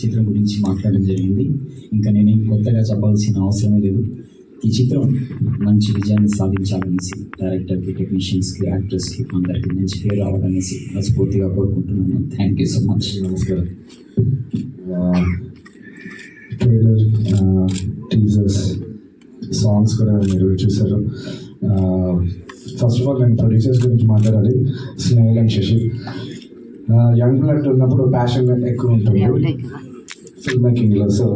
చిత్రం గురించి మాట్లాడడం జరిగింది. ఇంకా నేనేం కొత్తగా చెప్పాల్సిన అవసరమే లేదు. ఈ చిత్రం మంచి విజయాన్ని సాధించాలనేసి డైరెక్టర్కి టెక్నీషియన్స్కి యాక్టర్స్కి అందరికీ మంచి పేరు రావాలనేసి మనస్ఫూర్తిగా కోరుకుంటున్నాను. థ్యాంక్ యూ సో మచ్ నమస్కారం. ట్రైలర్ టీజర్స్ సాంగ్స్ కూడా మీరు చూసారు ఫస్ట్ ఆఫ్ ఆల్ నేను ప్రొడ్యూసర్స్ గురించి మాట్లాడాలి. Snehal and Sashi. Young blood ఉన్నప్పుడు ప్యాషన్ ఎక్కువ ఉంటుంది film మేకింగ్లో so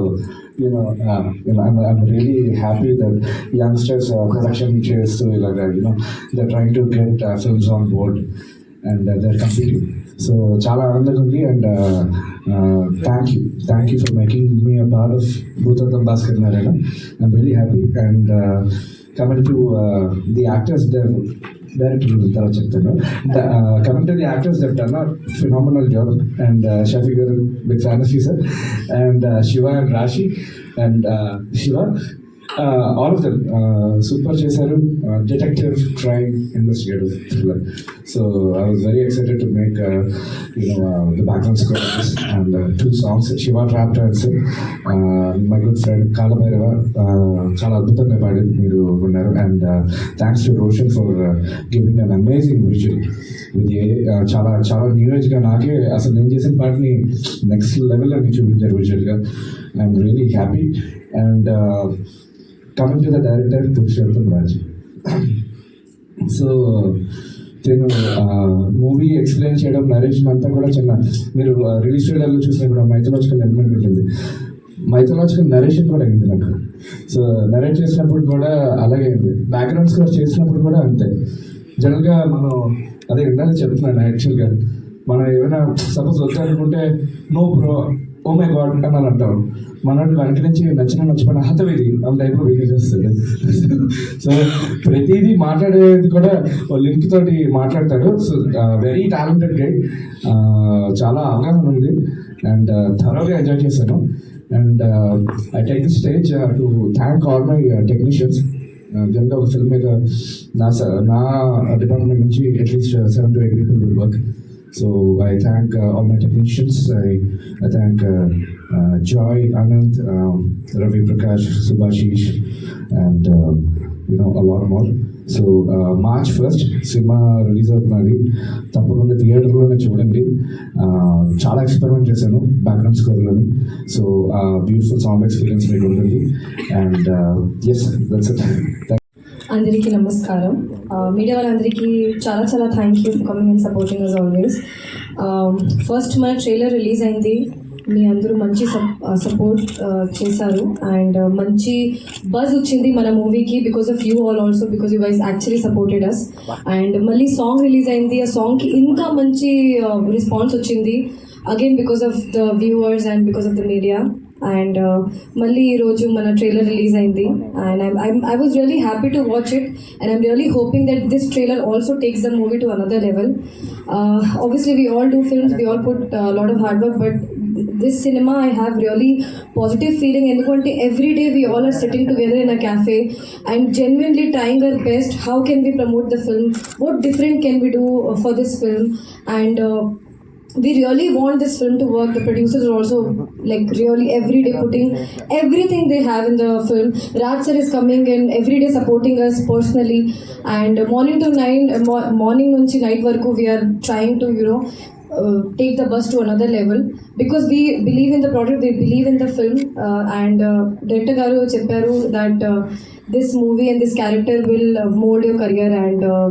you know I'm really happy that youngsters production చేస్తూ ఇలాగ you know the trying to get films on board and they're completing so చాలా ఆనందంగా ఉంది and thank you thank you for making me a part of Bhoothathvam Bhaskar Narayana I'm very happy and coming to the actors director తర్వాత చెప్తాను coming to the actors చెప్తాను phenomenal job and Shafi గారు with ఫ్యానసీ sir and Shiva and Rashi and Shiva all of them super చేశారు detective crime investigative thriller so I was very excited to make you know the background score and two songs Shiva trap dance my good friend Kaalabhairava చాలా అద్భుతంగా పాడి మీరు ఉన్నారు. And thanks to Roshan for giving an amazing visual ఇది చాలా చాలా new ఏజ్గా నాకే అసలు నేను చేసిన పాటని నెక్స్ట్ లెవెల్లో నేను చూపించారు విజువల్గా I'm really happy and coming to the director Purushottam Raj so నేను మూవీ ఎక్స్ప్లెయిన్ చేయడం నరేషన్ అంతా కూడా చిన్న మీరు రిలీజ్ ట్రైలర్లో చూసినప్పుడు మైథలాజికల్ ఎలిమెంట్ ఉంటుంది. మైథలాజికల్ నరేషన్ కూడా అయింది నాకు. సో నరేట్ చేసినప్పుడు కూడా అలాగే అయింది. బ్యాక్గ్రౌండ్ స్కోర్ చేసినప్పుడు కూడా అంతే. జనరల్గా మనం అదే ఇందాక చెప్తున్నాను యాక్చువల్గా మనం ఏమైనా సపోజ్ వద్దనుకుంటే no bro oh my god అని అని అంటాం మనోడు వెనక నుంచి నచ్చిన నచ్చిపోయిన హతవేది ఆ టైప్లో బిహేవ్ చేస్తాడు. సో ప్రతిదీ మాట్లాడేది కూడా లింక్ తోటి మాట్లాడతాడు. సో వెరీ టాలెంటెడ్ గై చాలా అవగాహన ఉంది. అండ్ థరోగా ఎంజాయ్ చేశాను. And I take the stage to thank all my technicians జనరల్గా ఒక ఫిల్మ్ మీద నా స- నా డిపార్ట్మెంట్ నుంచి at least seven to eight people will work so I thank all my technicians I I thank Joy Anant Ravi Prakash Subhashish and a lot more. So March first cinema release అవుతున్నది తప్పకుండా థియేటర్లోనే చూడండి. చాలా experiment చేశాను background స్కోర్లోని so beautiful sound experience మీకు ఉంటుంది. And yes that's it అందరికీ నమస్కారం. మీడియా వాళ్ళందరికీ చాలా చాలా thank you for coming and supporting us always first మన ట్రైలర్ రిలీజ్ అయింది. మీ అందరూ మంచి సపోర్ట్ చేశారు. అండ్ మంచి బజ్ వచ్చింది మన మూవీకి because of you all also because you wise actually supported us and మళ్ళీ సాంగ్ రిలీజ్ అయింది. ఆ సాంగ్కి ఇంకా మంచి రెస్పాన్స్ వచ్చింది. Again because of the viewers and because of the media and మళ్ళీ ఈరోజు మన ట్రైలర్ రిలీజ్ అయింది. And I'm I was really happy to watch it and I'm really hoping that this trailer also takes the movie to another level obviously we all do films we all put lot of hard work but this cinema I have really positive feeling ఎందుకంటే every day we all are sitting together in a cafe and genuinely trying our best how can we promote the film what different can we do for this film and we really want this film to work. The producers are also like really every day putting everything they have in the film. Raj sir is coming in every day supporting us personally, and morning to night, morning nunchi night work. we are trying to you know. Uh, take the bus to another level because we believe in the product, we believe in the film, uh, and uh, Garu Chepparu that uh, this movie and this character will uh, mold your career and uh,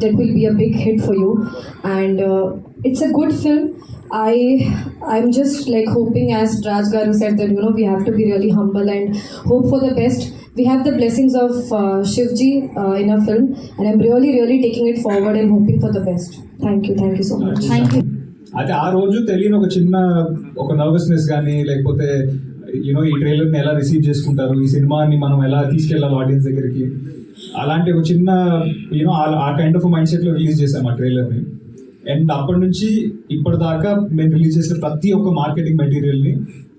that will be a big hit for you and uh, it's a good film i i'm just like hoping as raj garu said that you know we have to be really humble and hope for the best we have the blessings of uh, shivji uh, in our film and i'm really really taking it forward and hoping for the best thank you thank you so much thank you అయితే ఆ రోజు తెలియని ఒక చిన్న ఒక nervousness కానీ లేకపోతే you know ఈ ట్రైలర్ని ఎలా రిసీవ్ చేసుకుంటారు ఈ సినిమాని మనం ఎలా తీసుకెళ్ళాలి ఆడియన్స్ దగ్గరికి అలాంటి ఒక చిన్న యూనో ఆ కైండ్ ఆఫ్ మైండ్ సెట్లో రిలీజ్ చేసాం ఆ ట్రైలర్ని అండ్ అప్పటి నుంచి ఇప్పటిదాకా మేము రిలీజ్ చేసిన ప్రతి ఒక్క మార్కెటింగ్ మెటీరియల్ని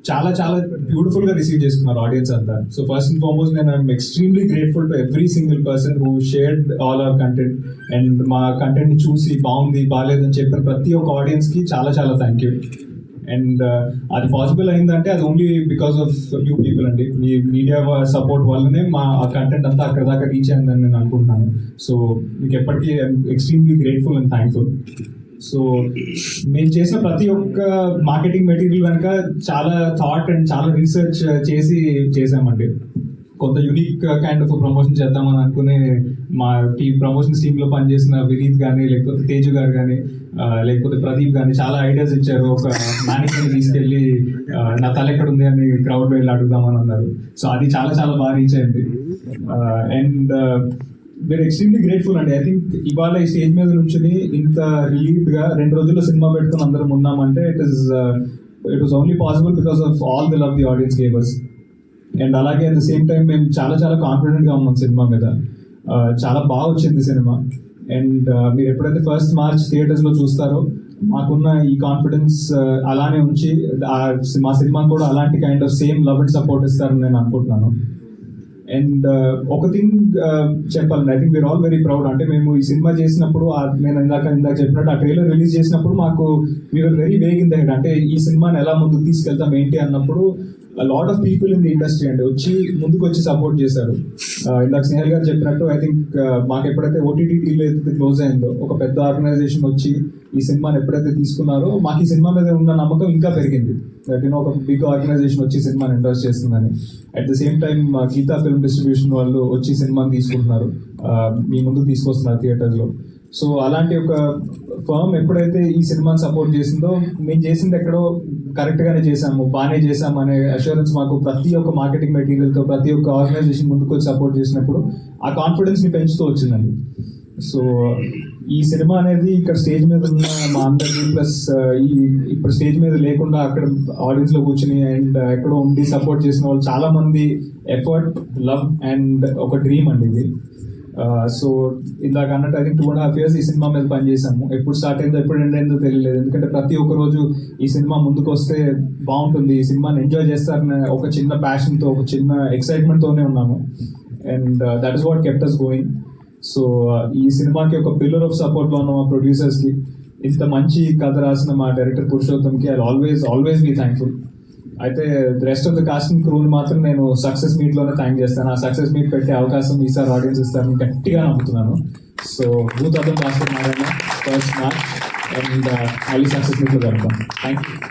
చాలా చాలా బ్యూటిఫుల్గా రిసీవ్ చేసుకున్నారు ఆడియన్స్ అంతా. సో ఫస్ట్ అండ్ ఫార్మోస్ట్ నేను I'm extremely grateful to every single person who shared all our content and మా కంటెంట్ని చూసి బాగుంది బాగాలేదని చెప్పిన ప్రతి ఒక్క ఆడియన్స్కి చాలా చాలా థ్యాంక్ యూ అండ్ అది పాసిబుల్ అయిందంటే అది only because of you people అండి. మీ మీడియా సపోర్ట్ వల్లనే మా ఆ కంటెంట్ అంతా అక్కడ దాకా రీచ్ అయిందని నేను అనుకుంటున్నాను. సో మీకు ఎప్పటికీ extremely grateful and thankful so మేము చేసిన ప్రతి ఒక్క మార్కెటింగ్ మెటీరియల్ కనుక చాలా థాట్ అండ్ చాలా రీసెర్చ్ uh, చేసి చేసామండి కొంత యూనిక్ కైండ్ ఆఫ్ ప్రమోషన్ చేద్దామని అనుకునే మా టీ ప్రమోషన్ టీమ్లో పనిచేసిన వినీత్ కానీ లేకపోతే తేజు గారు కానీ uh, లేకపోతే ప్రదీప్ కానీ చాలా ఐడియాస్ ఇచ్చారు. ఒక మేనేజ్మెంట్ తీసుకెళ్ళి uh, నా తల ఎక్కడ ఉంది అని క్రౌడ్ వెళ్ళి అడుగుదామని అన్నారు. సో అది చాలా చాలా బాగా రీచ్ అయింది. అండ్ మీరు ఎక్స్ట్రీమ్లీ గ్రేట్ఫుల్ అండి ఐ థింక్ ఇవాళ ఈ స్టేజ్ మీద నుంచి ఇంత రిలీఫ్గా రెండు రోజుల్లో సినిమా పెట్టుకుని అందరం ఉన్నామంటే it is it was only possible because of all the love the audience gave us and అలాగే అట్ ద సేమ్ టైం మేము చాలా చాలా కాన్ఫిడెంట్గా ఉన్నాం సినిమా మీద. Uh, చాలా బాగా వచ్చింది సినిమా. అండ్ uh, మీరు ఎప్పుడైతే ఫస్ట్ మార్చ్ థియేటర్స్లో చూస్తారో మాకున్న ఈ కాన్ఫిడెన్స్ uh, అలానే ఉంచి మా సినిమా కూడా అలాంటి kind of same love and support ఇస్తారని నేను అనుకుంటున్నాను. అండ్ uh, ఒక థింగ్ uh, చెప్పాలండి. I think we're all very proud అంటే మేము ఈ సినిమా చేసినప్పుడు నేను ఇందాక ఇందాక చెప్పినట్టు ఆ ట్రైలర్ రిలీజ్ చేసినప్పుడు మాకు we are very vague in the head అంటే ఈ సినిమాని ఎలా ముందుకు తీసుకెళ్తాం ఏంటి అన్నప్పుడు lot of people in the industry అండి వచ్చి ముందుకు వచ్చి సపోర్ట్ చేశారు. Uh, ఇందాక స్నేహల్ గారు చెప్పినట్టు ఐ థింక్ మాకు ఎప్పుడైతే ఓటీటీ డీల్ అయితే క్లోజ్ అయిందో ఒక పెద్ద ఆర్గనైజేషన్ వచ్చి ఈ సినిమాని ఎప్పుడైతే తీసుకున్నారో మాకు ఈ సినిమా మీద ఉన్న నమ్మకం ఇంకా పెరిగింది. దట్ యూనో ఒక బిగ్ ఆర్గనైజేషన్ వచ్చి సినిమాని ఎండోర్స్ చేస్తుందని. At the same time Geetha film distribution వాళ్ళు వచ్చి సినిమాని తీసుకుంటున్నారు. మీ ముందు తీసుకొస్తున్నారు థియేటర్లో. సో అలాంటి ఒక ఫర్మ్ ఎప్పుడైతే ఈ సినిమాని సపోర్ట్ చేసిందో మేము చేసింది ఎక్కడో కరెక్ట్గానే చేసాము బాగానే చేసాము అనే అష్యూరెన్స్ మాకు ప్రతి ఒక్క మార్కెటింగ్ మెటీరియల్తో ప్రతి ఒక్క ఆర్గనైజేషన్ ముందుకు వచ్చి సపోర్ట్ చేసినప్పుడు ఆ కాన్ఫిడెన్స్ని పెంచుతూ వచ్చిందండి. సో ఈ సినిమా అనేది ఇక్కడ స్టేజ్ మీద ఉన్న మా అందరికీ ప్లస్ ఈ ఇప్పుడు స్టేజ్ మీద లేకుండా అక్కడ ఆడియన్స్లో కూర్చుని అండ్ ఎక్కడో ఉండి సపోర్ట్ చేసిన వాళ్ళు చాలా మంది ఎఫర్ట్ లవ్ అండ్ ఒక డ్రీమ్ అండి ఇది. సో ఇందాక అన్నట్టు I think two and half years ఈ సినిమా మీద పనిచేసాము ఎప్పుడు స్టార్ట్ అయిందో ఎప్పుడు ఎండ్ అయిందో తెలియలేదు. ఎందుకంటే ప్రతి ఒక్క రోజు ఈ సినిమా ముందుకు వస్తే బాగుంటుంది. ఈ సినిమాని ఎంజాయ్ చేస్తారనే ఒక చిన్న ప్యాషన్తో ఒక చిన్న ఎక్సైట్మెంట్తోనే ఉన్నాము. And that is what kept us going so uh, ఈ సినిమాకి ఒక పిల్లర్ ఆఫ్ సపోర్ట్లో ఉన్న మా ప్రొడ్యూసర్స్కి ఇంత మంచి కథ రాసిన మా director పురుషోత్తంకి I always always be thankful అయితే రెస్ట్ ఆఫ్ ద కాస్టింగ్ క్రూని మాత్రం నేను సక్సెస్ మీట్లోనే థ్యాంక్ చేస్తాను. ఆ సక్సెస్ మీట్ పెట్టే అవకాశం ఈసారి ఆడియన్స్ ఇస్తారని గట్టిగా నమ్ముతున్నాను. సో భూత్ అర్థం castor Narayana first March and మళ్ళీ సక్సెస్ మీట్లో కలుద్దాం. Thank you